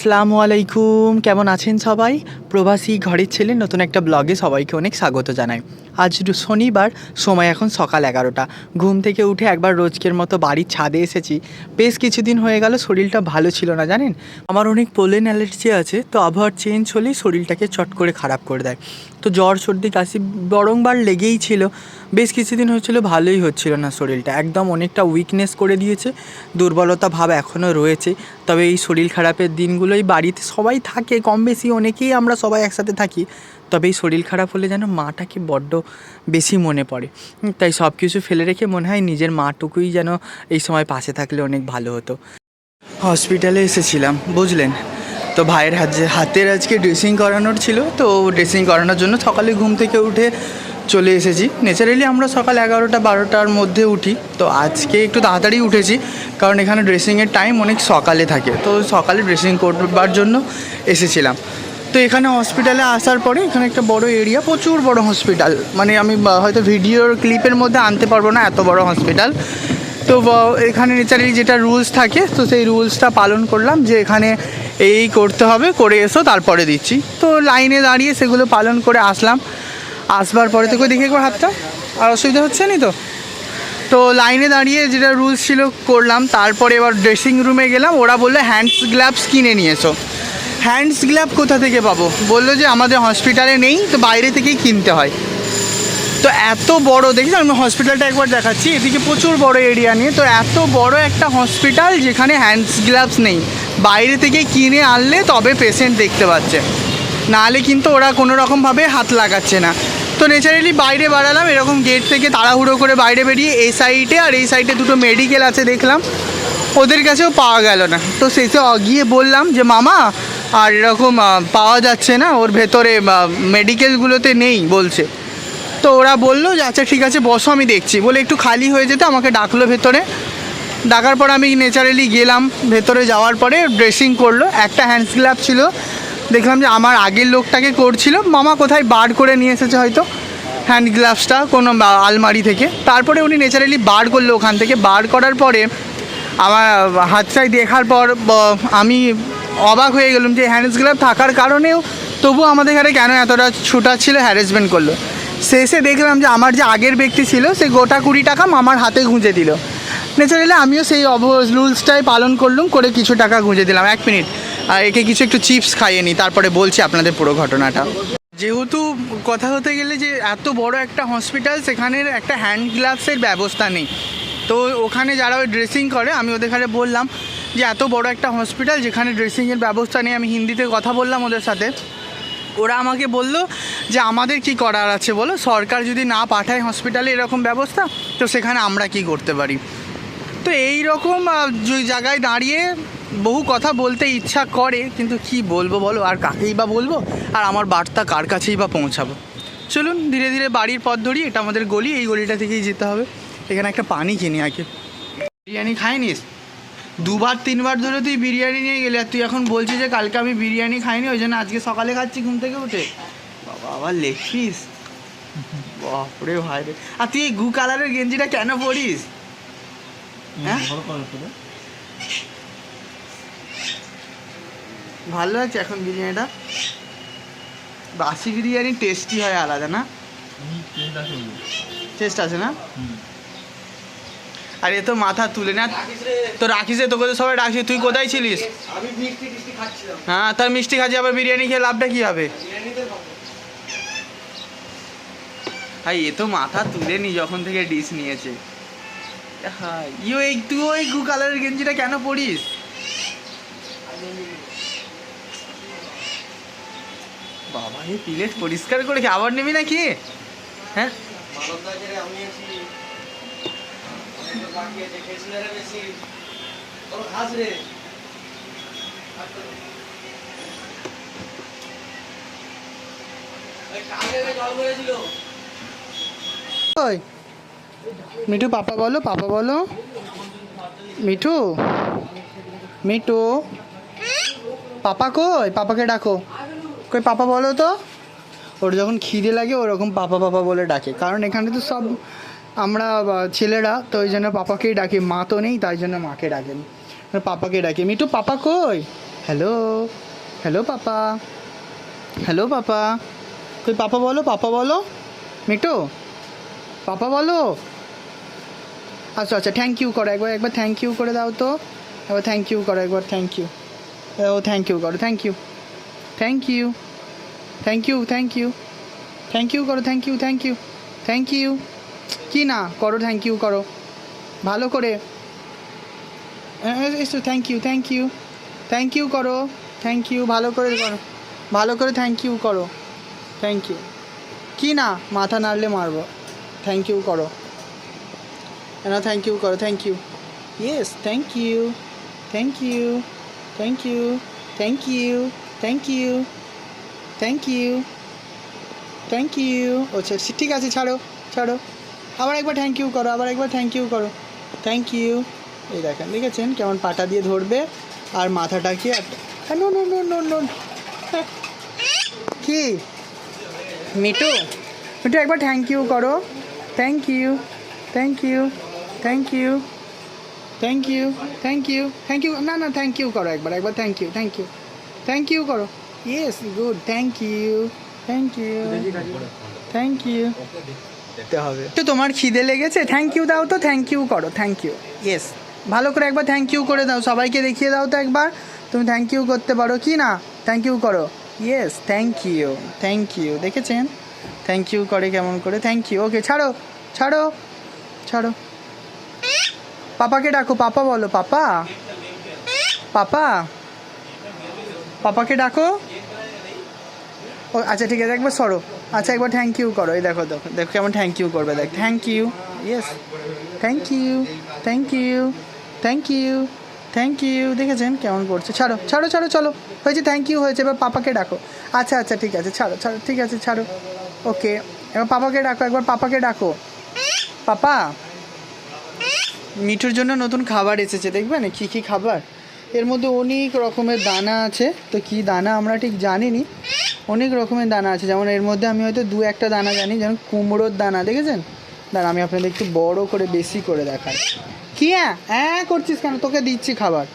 আসসালামু আলাইকুম। কেমন আছেন সবাই? প্রবাসী ঘরের ছেলে নতুন একটা ব্লগে সবাইকে অনেক স্বাগত জানাই। আজ শনিবার, সময় এখন সকাল এগারোটা। ঘুম থেকে উঠে একবার রোজকের মতো বাড়ির ছাদে এসেছি। বেশ কিছুদিন হয়ে গেল, শরীরটা ভালো ছিল না, জানেন? আমার অনেক পোলেন অ্যালার্জি আছে, তো আবহাওয়ার চেঞ্জ হলেই শরীরটাকে চট করে খারাপ করে দেয়। তো জ্বর, সর্দি, কাশি বরংবার লেগেই ছিল। বেশ কিছুদিন হয়েছিল, ভালোই হচ্ছিল না শরীরটা। একদম অনেকটা উইকনেস করে দিয়েছে, দুর্বলতা ভাব এখনও রয়েছে। তবে এই শরীর খারাপের দিনগুলোই বাড়িতে সবাই থাকে কম বেশি অনেকেই আমরা সবাই একসাথে থাকি। তবে এই শরীর খারাপ হলে যেন মাটাকে বড্ড বেশি মনে পড়ে। তাই সব কিছু ফেলে রেখে মনে হয় নিজের মাটুকুই যেন এই সময় পাশে থাকলে অনেক ভালো হতো। হসপিটালে এসেছিলাম, বুঝলেন? তো ভাইয়ের হাতে হাতের আজকে ড্রেসিং করানোর ছিল, তো ড্রেসিং করানোর জন্য সকালে ঘুম থেকে উঠে চলে এসেছি। ন্যাচারালি আমরা সকাল এগারোটা, বারোটার মধ্যে উঠি। তো আজকে একটু তাড়াতাড়ি উঠেছি, কারণ এখানে ড্রেসিংয়ের টাইম অনেক সকালে থাকে। তো সকালে ড্রেসিং করবার জন্য এসেছিলাম। তো এখানে হসপিটালে আসার পরে এখানে একটা বড় এরিয়া প্রচুর বড় হসপিটাল মানে আমি হয়তো ভিডিওর ক্লিপের মধ্যে আনতে পারব না, এত বড় হসপিটাল তো এখানে নেচারালি যেটা রুলস থাকে, তো সেই রুলসটা পালন করলাম যে এখানে এই করতে হবে, করে এসো, তারপরে দিচ্ছি। তো লাইনে দাঁড়িয়ে সেগুলো পালন করে আসলাম। আসবার পরে থেকে দেখি একবার হাতটা? আর অসুবিধা হচ্ছে না তো। তো লাইনে দাঁড়িয়ে যেটা রুলস ছিল করলাম, তারপরে এবার ড্রেসিং রুমে গেলাম। ওরা বলল হ্যান্ডস গ্লাভস কিনে নিয়েছো। হ্যান্ডস গ্লাভ কোথা থেকে পাবো? বলল যে, আমাদের হসপিটালে নেই, তো বাইরে থেকেই কিনতে হয়। তো এত বড় দেখি আমি হসপিটালটা একবার দেখাচ্ছি। এদিকে প্রচুর বড় এরিয়া নিয়ে। তো এত বড় একটা হসপিটাল যেখানে হ্যান্ডস গ্লাভস নেই। বাইরে থেকে কিনে আনলে তবে পেশেন্ট দেখতে পাচ্ছে। নাহলে কিন্তু ওরা কোনো রকমভাবে হাত লাগাচ্ছে না। তো ন্যাচারালি বাইরে বাড়ালাম, এরকম গেট থেকে তাড়াহুড়ো করে বাইরে বেরিয়ে এই সাইডে আর এই সাইডে দুটো মেডিকেল আছে দেখলাম। ওদের কাছেও পাওয়া গেল না। তো শেষে গিয়ে বললাম যে, মামা, আর এরকম পাওয়া যাচ্ছে না। ওর ভেতরে মেডিকেলগুলোতে নেই, বলছে। তো ওরা বলল যে আচ্ছা ঠিক আছে, বসো, আমি দেখছি। বলে, একটু খালি হয়ে যেতে, আমাকে ডাকলো ভেতরে। ডাকার পর আমি নেচারালি গেলাম। ভেতরে যাওয়ার পরে ড্রেসিং করল। একটা হ্যান্ডস গ্লাভ ছিল। দেখলাম যে আমার আগের লোকটাকে করছিল। মামা কোথায় বার করে নিয়ে এসেছে হয়তো? হ্যান্ড গ্লাভসটা কোনো আলমারি থেকে। তারপরে উনি নেচারালি বার করল ওখান থেকে। বার করার পরে আমার হাতটাই দেখার পর আমি অবাক হয়ে গেলাম যে হ্যান্ড গ্লাভ থাকার কারণেও তবু আমাদের এখানে কেন এতটা ছুটা ছিল হ্যারাসমেন্ট করল। শেষে দেখলাম যে আমার যে আগের ব্যক্তি ছিল, সে গোটা কুড়ি টাকা মামার হাতে গুঁজে দিল। ন্যাচারালি আমিও সেই অব রুলসটাই পালন করলুম, করে কিছু টাকা গুঁজে দিলাম। এক মিনিট আর একে কিছু একটু চিপস খাইয়ে নিই তারপরে বলছি আপনাদের পুরো ঘটনাটা। যেহেতু কথা হতে গেলে যে এত বড় একটা হসপিটাল সেখানের একটা হ্যান্ড গ্লাভসের ব্যবস্থা নেই। তো ওখানে যারা ওই ড্রেসিং করে, আমি ওদের এখানে বললাম যে এত বড় একটা হসপিটাল যেখানে ড্রেসিংয়ের ব্যবস্থা নেই, আমি হিন্দিতে কথা বললাম ওদের সাথে। ওরা আমাকে বলল যে আমাদের কি করার আছে বলো? সরকার যদি না পাঠায় হসপিটালে এরকম ব্যবস্থা, তো সেখানে আমরা কি করতে পারি? তো এই রকম জায়গায় দাঁড়িয়ে বহু কথা বলতে ইচ্ছা করে কিন্তু কি বলব বলো? আর কাকেই বা বলব? আর আমার বার্তা কার কাছেই বা পৌঁছাবো? চলুন ধীরে ধীরে বাড়ির পথ ধরি এটা আমাদের গলি এই গলিটা থেকেই যেতে হবে। এখানে একটা পানি কিনি আগে। বিরিয়ানি খাই খাইনিস? দুবার তিনবার ধরে তুই বিরিয়ানি নিয়ে গেলে আর তুই এখন বলছিস যে কালকে আমি বিরিয়ানি খাইনি ওই জন্য আজকে সকালে খাচ্ছি ঘুম থেকে উঠে। বাবা আবার লেগ পিস বাপরে ভাই রে। আর তুই এই গু কালারের গেঞ্জিটা কেন পরিস? হ্যাঁ? ভালো লাগছে এখন বিরিয়ানিটা? বাসি বিরিয়ানি টেস্টি হয় আলাদা না? টেস্ট আছে না? আর এ তো মাথা তুলে না। তো রাখিস রে, তোকে তো সবাই রাখিস তুই কোথায় ছিলিস? আমি মিষ্টি টিষ্টি খাচ্ছিলাম। হ্যাঁ তার মিষ্টি খাচ্ছি আবার বিরিয়ানি খেয়ে লাভটা কি হবে। ভাই এ তো মাথা তুলে নি যখন থেকে ডিশ নিয়েছে। হ্যাঁ ইও এই তুই ওই গু কালারের গেঞ্জিটা কেন পরিস? বাবা এই প্লেট পরিষ্কার করে কি আবার নিবি নাকি? হ্যাঁ? মিঠু পাপা বলো পাপা বলো। মিঠু মিঠু। পাপা কই? পাপাকে ডাকো। কই পাপা বলো তো? ওর যখন খিদে লাগে, ওরকম পাপা পাপা বলে ডাকে। কারণ এখানে তো সব আমরা ছেলেরা, তো ওই জন্য পাপাকেই ডাকি। মা তো নেই, তাই জন্য মাকে ডাকেন পাপাকে ডাকে। মিটু পাপা কই? Hello hello, papa. Hello, papa. কই পাপা বলো পাপা বলো। মিটু পাপা বলো। আচ্ছা আচ্ছা থ্যাংক ইউ করো। একবার একবার থ্যাংক ইউ করে দাও তো। একবার থ্যাংক ইউ করো, একবার থ্যাংক ইউ ও থ্যাংক ইউ করো thank you thank you thank you thank you thank you করো thank you thank you thank you কি না? করো থ্যাংক ইউ করো। ভালো করে। Thank you thank you thank you করো থ্যাংক ইউ ভালো করে করো। ভালো করে থ্যাংক ইউ করো। থ্যাংক ইউ কি না? মাথা নাড়লে মারবো। থ্যাংক ইউ করো। না থ্যাংক ইউ করো thank you yes thank you thank you thank you thank you thank you thank you thank you আচ্ছা ঠিক আছে ছাড়ো ছাড়ো আবার একবার থ্যাংক ইউ করো আবার একবার থ্যাংক ইউ করো থ্যাংক ইউ এই দেখেন দেখেছেন কেমন পাটা দিয়ে ধরবে আর মাথাটাকে no no no no no কি মিটু মিটু একবার থ্যাংক ইউ করো thank you thank you thank you thank you thank you thank you না না থ্যাংক ইউ করো একবার একবার thank you thank you thank you করো yes good thank you thank you thank you হবে। তো তোমার খিদে লেগেছে? থ্যাংক ইউ দাও তো থ্যাংক ইউ করো থ্যাংক ইউ ইয়েস ভালো করে একবার থ্যাংক ইউ করে দাও সবাইকে দেখিয়ে দাও তো একবার। তুমি থ্যাংক ইউ করতে পারো কি না? থ্যাংক ইউ করো। Yes thank you thank you দেখেছেন? থ্যাংক ইউ করে কেমন করে? থ্যাংক ইউ ওকে ছাড়ো ছাড়ো ছাড়ো। পাপাকে ডাকো পাপা বলো পাপা। পাপা। পাপাকে ডাকো। ও আচ্ছা ঠিক আছে, একবার সরো। আচ্ছা একবার থ্যাংক ইউ করো। এই দেখো দেখো দেখো কেমন থ্যাংক ইউ করবে, দেখ। Thank you yes thank you thank you thank you thank you দেখেছেন কেমন করছে? ছাড়ো ছাড়ো ছাড়ো, চলো। হয়েছে থ্যাংক ইউ হয়েছে, এবার পাপাকে ডাকো। আচ্ছা আচ্ছা ঠিক আছে, ছাড়ো ছাড়ো, ঠিক আছে, ছাড়ো। ওকে এবার পাপাকে ডাকো, একবার পাপাকে ডাকো। পাপা, মিঠুর জন্য নতুন খাবার এসেছে, দেখবেন? কী কী খাবার? এর মধ্যে অনেক রকমের দানা আছে। তো কী দানা আমরা ঠিক জানিনি। অনেক রকমের দানা আছে। যেমন এর মধ্যে আমি হয়তো দু একটা দানা জানি যেমন কুমড়োর দানা দেখেছেন? দাঁড়া আমি আপনাদের একটু বড় করে বেশি করে দেখাই। কি হ্যাঁ হ্যাঁ করছিস কেন? তোকে দিচ্ছি খাবার।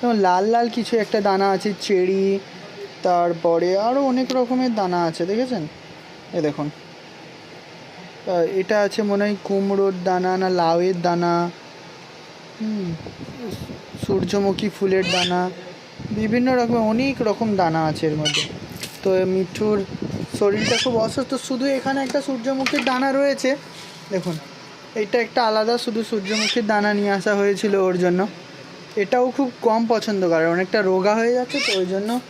যেমন লাল লাল কিছু একটা দানা আছে চেরি তারপরে আরও অনেক রকমের দানা আছে দেখেছেন? এ দেখুন। এটা আছে মনে হয় কুমড়োর দানা না লাউয়ের দানা। হুম, সূর্যমুখী ফুলের দানা, বিভিন্ন রকম, অনেক রকম দানা আছে এর মধ্যে। তো মিঠুর শরীরটা খুব অসুস্থ, শুধু এখানে একটা সূর্যমুখীর দানা রয়েছে। দেখুন এটা একটা আলাদা, শুধু সূর্যমুখীর দানা নিয়ে আসা হয়েছিল ওর জন্য। এটাও খুব কম পছন্দ করে, অনেকটা রোগা হয়ে যাচ্ছে, তো ওই জন্য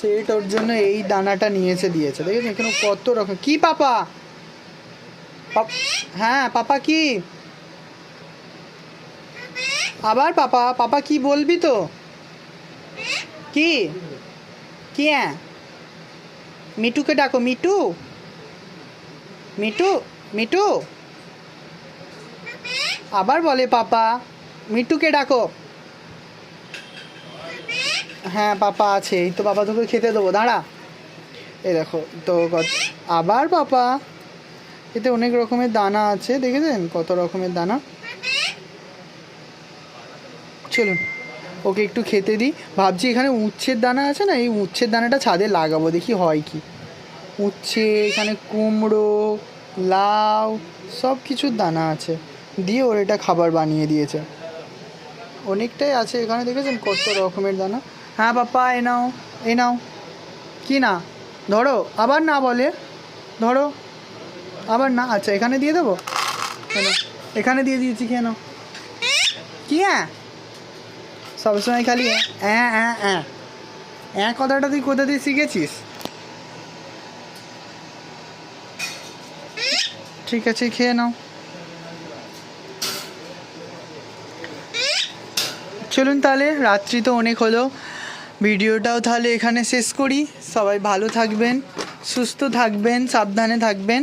সেট ওর জন্য এই দানাটা নিয়ে এসে দিয়েছে। দেখেছেন এখানে কত রকম, কি পাপ- হ্যাঁ পাপা কি? আবার পাপা পাপা কি বলবি তো? কি? কি হ্যাঁ? মিটুকে ডাকো, মিটু। Me too me too. আবার বলে পাপা, মিটুকে ডাকো। হ্যাঁ পাপা আছে, এই তো পাপা তোকে খেতে দেবো, দাঁড়া। এই দেখো, তো আবার পাপা। এতে অনেক রকমের দানা আছে, দেখেছেন? কত রকমের দানা। চলুন, ওকে একটু খেতে দিই। ভাবছি এখানে উচ্ছের দানা আছে না, এই উচ্ছের দানাটা ছাদে লাগাবো, দেখি হয় কি। উচ্ছে, এখানে কুমড়ো, লাউ সব কিছুর দানা আছে। দিয়ে ওর এটা খাবার বানিয়ে দিয়েছে। অনেকটাই আছে এখানে, দেখেছেন কত রকমের দানা? হ্যাঁ পাপা এ নাও এ নাও। কি না? ধরো, আবার না বলে। ধরো, আবার না আচ্ছা এখানে দিয়ে দেবো? এখানে দিয়ে দিয়েছি, কেন? কি হ্যাঁ? সবসময় খালি হ্যাঁ হ্যাঁ হ্যাঁ হ্যাঁ কথাটা তুই কোথা দিয়ে শিখেছিস? ঠিক আছে, খেয়ে নাও। চলুন তাহলে, রাত্রি তো অনেক হলো। ভিডিওটাও তাহলে এখানে শেষ করি। সবাই ভালো থাকবেন, সুস্থ থাকবেন, সাবধানে থাকবেন।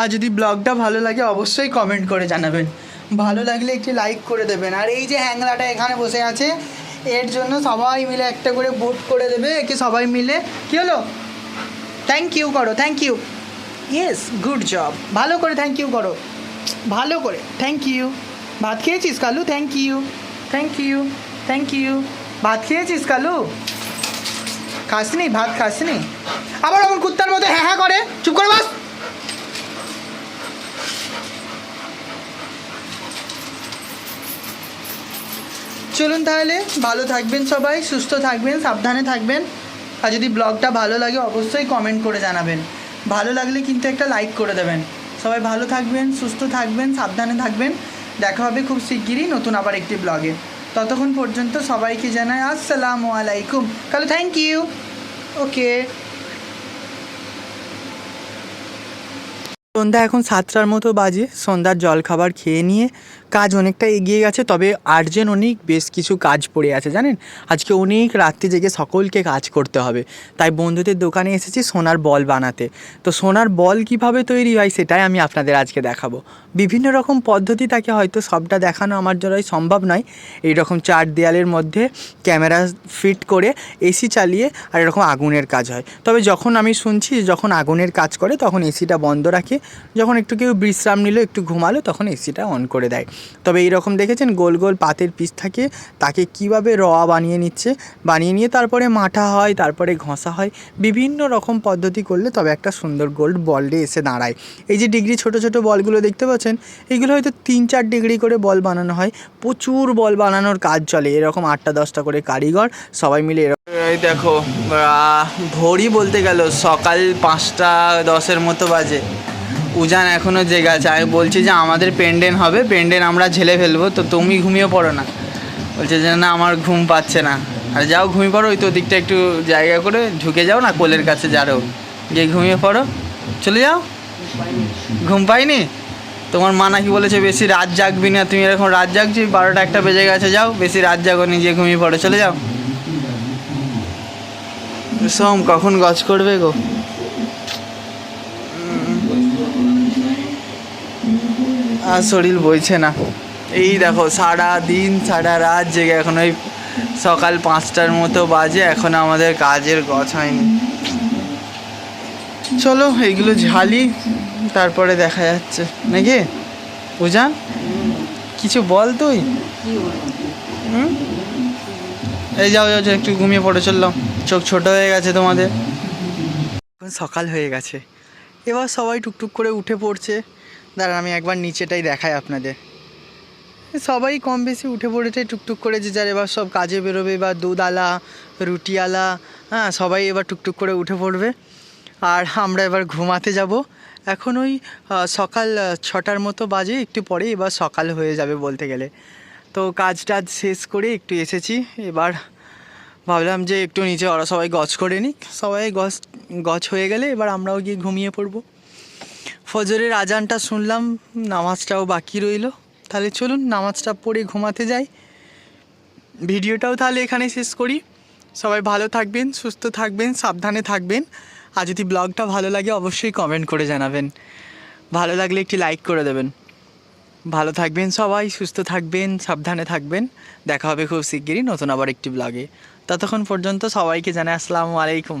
আর যদি ব্লগটা ভালো লাগে, অবশ্যই কমেন্ট করে জানাবেন। ভালো লাগলে একটি লাইক করে দেবেন। আর এই যে হ্যাংলাটা এখানে বসে আছে, এর জন্য সবাই মিলে একটা করে ভোট করে দেবে, একে সবাই মিলে। কী হলো? থ্যাংক ইউ করো thank you yes good job ভালো করে থ্যাংক ইউ করো। ভালো করে। থ্যাংক ইউ ভাত খেয়েছিস, Kalu? Thank you thank you thank you ভাত খেয়েছিস, কালু? খাসনি? ভাত খাসনি? আবার ওমন কুত্তার মতো হ্যাঁ হ্যাঁ করে? চুপ করে বাস। চলুন তাহলে, ভালো থাকবেন সবাই, সুস্থ থাকবেন, সাবধানে থাকবেন। আর যদি ব্লগটা ভালো লাগে, অবশ্যই কমেন্ট করে জানাবেন। ভালো লাগলে কিন্তু একটা লাইক করে দেবেন। সবাই ভালো থাকবেন, সুস্থ থাকবেন, সাবধানে থাকবেন। দেখা হবে খুব শিগগিরই নতুন আবার একটি ব্লগে। ততক্ষণ পর্যন্ত সবাইকে জানাই আসসালামু আলাইকুম। কালো থ্যাংক ইউ ওকে সন্ধ্যা এখন সাতটার মতো বাজে। সন্ধ্যার জলখাবার খেয়ে নিয়ে কাজ অনেকটা এগিয়ে গেছে, তবে আর্জেন্ট অনেক বেশ কিছু কাজ পড়ে আছে, জানেন? আজকে অনেক রাত্রি জেগে সকলকে কাজ করতে হবে। তাই বন্ধুদের দোকানে এসেছি সোনার বল বানাতে। তো সোনার বল কীভাবে তৈরি হয় সেটাই আমি আপনাদের আজকে দেখাবো। বিভিন্ন রকম পদ্ধতি তাকে হয়তো সবটা দেখানো আমার দ্বারাই সম্ভব নয়। এই রকম চার দেয়ালের মধ্যে ক্যামেরা ফিট করে এসি চালিয়ে আর এরকম আগুনের কাজ হয়। তবে যখন আমি শুনছি যখন আগুনের কাজ করে, তখন এসিটা বন্ধ রাখে। যখন একটু কেউ বিশ্রাম নিল, একটু ঘুমালো, তখন এসিটা অন করে দেয়। তবে এইরকম দেখেছেন, গোল গোল পাতের পিস থাকে, তাকে কীভাবে রওয়া বানিয়ে নিচ্ছে? বানিয়ে নিয়ে তারপরে মাঠা হয়, তারপরে ঘষা হয়, বিভিন্ন রকম পদ্ধতি করলে তবে একটা সুন্দর গোল্ড বলডে এসে দাঁড়ায়। এই যে ডিগ্রি ছোট ছোট বলগুলো দেখতে পাচ্ছেন, এগুলো হয়তো তিন চার ডিগ্রি করে বল বানানো হয়, প্রচুর বল বানানোর কাজ চলে, এরকম আটটা দশটা করে কারিগর, সবাই মিলে এরকম এই দেখো ভোরই বলতে গেল, সকাল পাঁচটা দশের মতো বাজে। উজান এখনও জেগে আছে। আমি বলছি যে আমাদের পেন্ডেন হবে পেন্ডেন আমরা ঝেলে ফেলব, তো তুমি ঘুমিয়ে পড়ো না। বলছে যে না, আমার ঘুম পাচ্ছে না। আর যাও ঘুমিয়ে পড়ো, ওই তো দিকটা একটু জায়গা করে ঢুকে যাও না, কোলের কাছে যারো। গিয়ে ঘুমিয়ে পড়ো। চলে যাও। ঘুম পাইনি? তোমার মা নাকি বলেছে বেশি রাত জাগবি না, তুমি এরকম রাত জাগছি, বারোটা একটা বেজে গেছে, যাও, বেশি রাত জাগো নিজে ঘুমিয়ে পড়ো। চলে যাও। সোম কখন গজ করবে গো? আর শরীর বইছে না। এই দেখো সারা দিন সারা রাত জেগে এখন ওই সকাল পাঁচটার মতো বাজে এখন আমাদের কাজের গছ হয়নি। চলো এইগুলো ঝালি তারপরে দেখা যাচ্ছে। নাকি? বুঝান কিছু বল তুই? এই যাও যাও, একটু ঘুমিয়ে পড়ে চললাম চোখ ছোট হয়ে গেছে তোমাদের। এখন সকাল হয়ে গেছে। এবার সবাই টুকটুক করে উঠে পড়ছে। দাঁড়ান, আমি একবার নিচেটাই দেখাই আপনাদের। সবাই কম বেশি উঠে পড়েছে, টুকটুক করে যে যার এবার সব কাজে বেরোবে বা দুধআলা রুটিওয়ালা হ্যাঁ সবাই এবার টুকটুক করে উঠে পড়বে। আর আমরা এবার ঘুমাতে যাব। এখন ওই সকাল ছটার মতো বাজে, একটু পরে এবার সকাল হয়ে যাবে বলতে গেলে। তো কাজ টাজ শেষ করে একটু এসেছি, এবার ভাবলাম যে একটু নিচে ওরা সবাই গছ করে নিক। সবাই গছ গছ হয়ে গেলে এবার আমরাও গিয়ে ঘুমিয়ে পড়ব। ফজরের আজানটা শুনলাম, নামাজটাও বাকি রইল। তাহলে চলুন, নামাজটা পড়ে ঘুমাতে যাই। ভিডিওটাও তাহলে এখানে শেষ করি। সবাই ভালো থাকবেন, সুস্থ থাকবেন, সাবধানে থাকবেন। আর যদি ব্লগটা ভালো লাগে, অবশ্যই কমেন্ট করে জানাবেন। ভালো লাগলে একটি লাইক করে দেবেন। ভালো থাকবেন সবাই, সুস্থ থাকবেন, সাবধানে থাকবেন। দেখা হবে খুব শিগগিরই নতুন আবার একটি ব্লগে ততক্ষণ পর্যন্ত সবাইকে জানাই আসসালামু আলাইকুম।